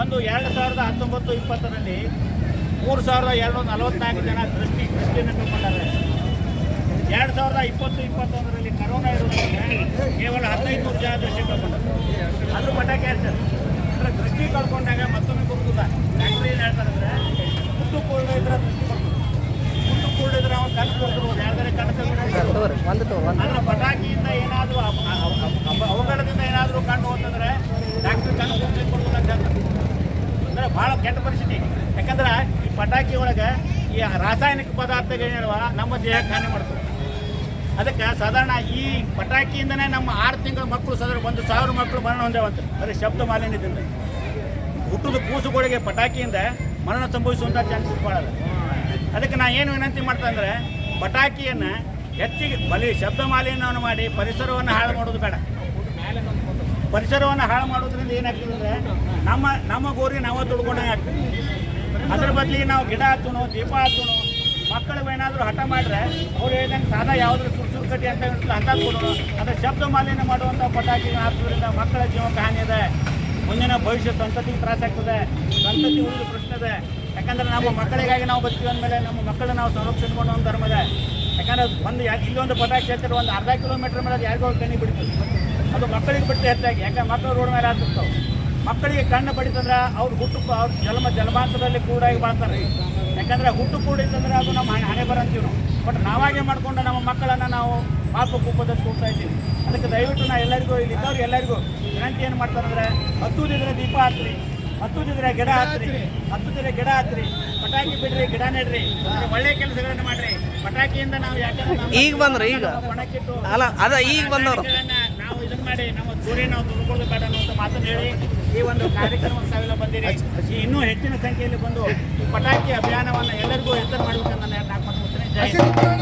ಒಂದು ಎರಡು ಸಾವಿರದ ಹತ್ತೊಂಬತ್ತು ಇಪ್ಪತ್ತರಲ್ಲಿ ಮೂರು ಸಾವಿರದ ಎರಡು ನಲವತ್ನಾಲ್ಕು ಜನ ದೃಷ್ಟಿ ದೃಷ್ಟಿಯನ್ನು ಕಳ್ಕೊಂಡಾರೆ ಎರಡು ಸಾವಿರದ ಇಪ್ಪತ್ತು ಇಪ್ಪತ್ತೊಂದರಲ್ಲಿ ಕರೋನಾ ಇರೋದ್ರಿಂದ ಕೇವಲ ಹದಿನೈದು ನೂರು ಜನ ದೃಷ್ಟಿ ಕಳ್ಕೊಂಡರು ಅದ್ರ ಪಟಾಕಿ ಸರ್ ಅಂದರೆ ದೃಷ್ಟಿ ಕಳ್ಕೊಂಡಾಗ ಮತ್ತೊಮ್ಮೆ ಕೊಡ್ತದ ಡಾಕ್ಟರ್ ಏನು ಹೇಳ್ತಾರೆ ಅಂದರೆ ಮುಟ್ಟು ಕೂಡ ಇದ್ರೆ ದೃಷ್ಟಿ ಕೊಡ್ತದೆ ಮುಟ್ಟು ಕೂಡ ಇದ್ರೆ ಅವ್ನು ಕಣ್ಣು ಕೊಡ್ತಿರ್ಬೋದು ಯಾರ್ದಾರೆ ಕಣ್ಣು ಆದ್ರೆ ಪಟಾಕಿಯಿಂದ ಏನಾದರೂ ಅವಘಡದಿಂದ ಏನಾದರೂ ಕಂಡು ಹೋದ್ರೆ ಡಾಕ್ಟರ್ ಕಣ್ಣು ಹೇಳ್ತಾರೆ ಅಂದ್ರೆ ಭಾಳ ಕೆಟ್ಟ ಪರಿಸ್ಥಿತಿ. ಯಾಕಂದ್ರೆ ಈ ಪಟಾಕಿ ಒಳಗೆ ಈ ರಾಸಾಯನಿಕ ಪದಾರ್ಥಗಳೇನಲ್ವ ನಮ್ಮ ದೇಹಕ್ಕೆ ಹಾನಿ ಮಾಡ್ತವೆ ಅದಕ್ಕೆ ಸಾಧಾರಣ ಈ ಪಟಾಕಿಯಿಂದನೇ ನಮ್ಮ ಆರು ತಿಂಗಳ ಮಕ್ಕಳು ಸಾಧಾರಣ ಒಂದು ಸಾವಿರ ಮಕ್ಕಳು ಮರಣ ಹೊಂದೇವಂತೆ. ಅದೇ ಶಬ್ದ ಮಾಲಿನ್ಯದಿಂದ ಹುಟ್ಟದ ಕೂಸುಗಳಿಗೆ ಪಟಾಕಿಯಿಂದ ಮರಣ ಸಂಭವಿಸುವಂಥ ಚಾನ್ಸಸ್ ಭಾಳ ಅದ. ಅದಕ್ಕೆ ನಾ ಏನು ವಿನಂತಿ ಮಾಡ್ತಾ ಅಂದ್ರೆ, ಪಟಾಕಿಯನ್ನು ಹೆಚ್ಚಿಗೆ ಬಲಿ ಶಬ್ದ ಮಾಲಿನ್ಯವನ್ನು ಮಾಡಿ ಪರಿಸರವನ್ನು ಹಾಳು ಮಾಡೋದು ಬೇಡ. ಪರಿಸರವನ್ನು ಹಾಳು ಮಾಡೋದ್ರಿಂದ ಏನಾಗ್ತದೆ ಅಂದರೆ ನಮ್ಮ ನಮ್ಮ ಗೋರಿ ನಾವು ತುಳ್ಕೊಂಡಂಗೆ ಆಗ್ತದೆ. ಅದ್ರ ಬದಲಿಗೆ ನಾವು ಗಿಡ ಹಚ್ಚೋಣ ದೀಪ ಹಚ್ಚೋಣ ಮಕ್ಕಳು ಏನಾದರೂ ಹಠ ಮಾಡಿದ್ರೆ ಅವ್ರು ಹೇಳಿದಂಗೆ ಸಾದಾ ಯಾವುದ್ರ ಸುರ್ಸುರು ಕಟ್ಟಿ ಅಂತ ಹಠ ಕೊಡೋಣ. ಅದ್ರ ಶಬ್ದ ಮಾಲಿನ್ಯ ಮಾಡುವಂಥ ಪಟಾಕಿ ಹಾಕೋದ್ರಿಂದ ಮಕ್ಕಳ ಜೀವಕ್ಕೆ ಹಾನಿ ಇದೆ. ಮುಂದಿನ ಭವಿಷ್ಯ ಸಂತತಿಗೆ ತ್ರಾಸ ಆಗ್ತದೆ. ಸಂತತಿ ಉಳಿದ ಪ್ರಶ್ನೆ ಇದೆ. ಯಾಕಂದ್ರೆ ನಮ್ಮ ಮಕ್ಕಳಿಗಾಗಿ ನಾವು ಬದುಕಿ ಅಂದಮೇಲೆ ನಮ್ಮ ಮಕ್ಕಳನ್ನ ನಾವು ಸಂರಕ್ಷಣೆ ಮಾಡೋ ಒಂದು ಧರ್ಮ ಇದೆ. ಯಾಕಂದ್ರೆ ಒಂದು ಇಲ್ಲೊಂದು ಪಟಾಕಿ ಹಚ್ಚಿದ್ರೆ ಒಂದು ಅರ್ಧ ಕಿಲೋಮೀಟರ್ ಮೇಲೆ ಅದು ಯಾರಿಗೋ ಕಣ್ಣಿ ಬಿಡ್ತದೆ. ಅದು ಮಕ್ಕಳಿಗೆ ಬಿಟ್ಟು ಹೆಚ್ಚಾಗಿ. ಯಾಕಂದ್ರೆ ಮಕ್ಕಳು ರೋಡ್ ಮೇಲೆ ಆಗ್ತಿರ್ತಾವೆ. ಮಕ್ಕಳಿಗೆ ಕಣ್ಣು ಬಡಿತಂದ್ರೆ ಅವ್ರು ಹುಟ್ಟು ಅವ್ರ ಜನ್ಮ ಜನ್ಮಾಂತರದಲ್ಲಿ ಕೂಡಾಗಿ ಬಾಳ್ತಾರೆ. ಯಾಕಂದ್ರೆ ಹುಟ್ಟು ಕೂಡಿತ್ತಂದ್ರೆ ಅದು ನಮ್ಮ ಹಣೆ- ಬರಂತೀವಿ ನಾವು ಬಟ್ ನಾವಾಗೆ ಮಾಡ್ಕೊಂಡು ನಮ್ಮ ಮಕ್ಕಳನ್ನು ನಾವು ಪಾಪ ಕೂಪದಲ್ಲಿ ಕೂಡ್ತಾ ಇದ್ದೀವಿ. ಅದಕ್ಕೆ ದಯವಿಟ್ಟು ನಾ ಎಲ್ಲರಿಗೂ ಇಲ್ಲಿ ಇದ್ದವ್ರು ಎಲ್ಲರಿಗೂ ವಿನಂತಿ ಏನು ಮಾಡ್ತಾರಂದ್ರೆ ದಿನದ ದೀಪ ಹತ್ರಿ ಹತ್ತುದಿದ್ರೆ ಗಿಡ ಹತ್ರಿ ದಿನ ಗಿಡ ಹತ್ರಿ ಪಟಾಕಿ ಬಿಡ್ರಿ ಗಿಡ ನೆಡ್ರಿ ಒಳ್ಳೆ ಕೆಲಸಗಳನ್ನ ಮಾಡ್ರಿ. ಪಟಾಕಿಯಿಂದ ನಾವು ಯಾಕಂದ್ರೆ ಈಗ ಬಂದ್ರೆ ಈಗ. ಅಲ್ಲ ಅದ ಈಗ ಬಂದವ್ರು. ಮಾಡಿ ನಮ್ಮ ಸೂರ್ಯ ನಾವು ತುಳ್ಕೊಳ್ಳೋದು ಬೇಡ ಅನ್ನುವಂಥ ಮಾತನ್ನು ಹೇಳಿ ಈ ಒಂದು ಕಾರ್ಯಕ್ರಮಕ್ಕೆ ಸಾವಿರ ಬಂದಿರಿ ಇನ್ನೂ ಹೆಚ್ಚಿನ ಸಂಖ್ಯೆಯಲ್ಲಿ ಬಂದು ಪಟಾಕಿ ಅಭಿಯಾನವನ್ನು ಎಲ್ಲರಿಗೂ ಎತ್ತರ ಮಾಡಬೇಕಂತ ನಾನು ಮಾತು.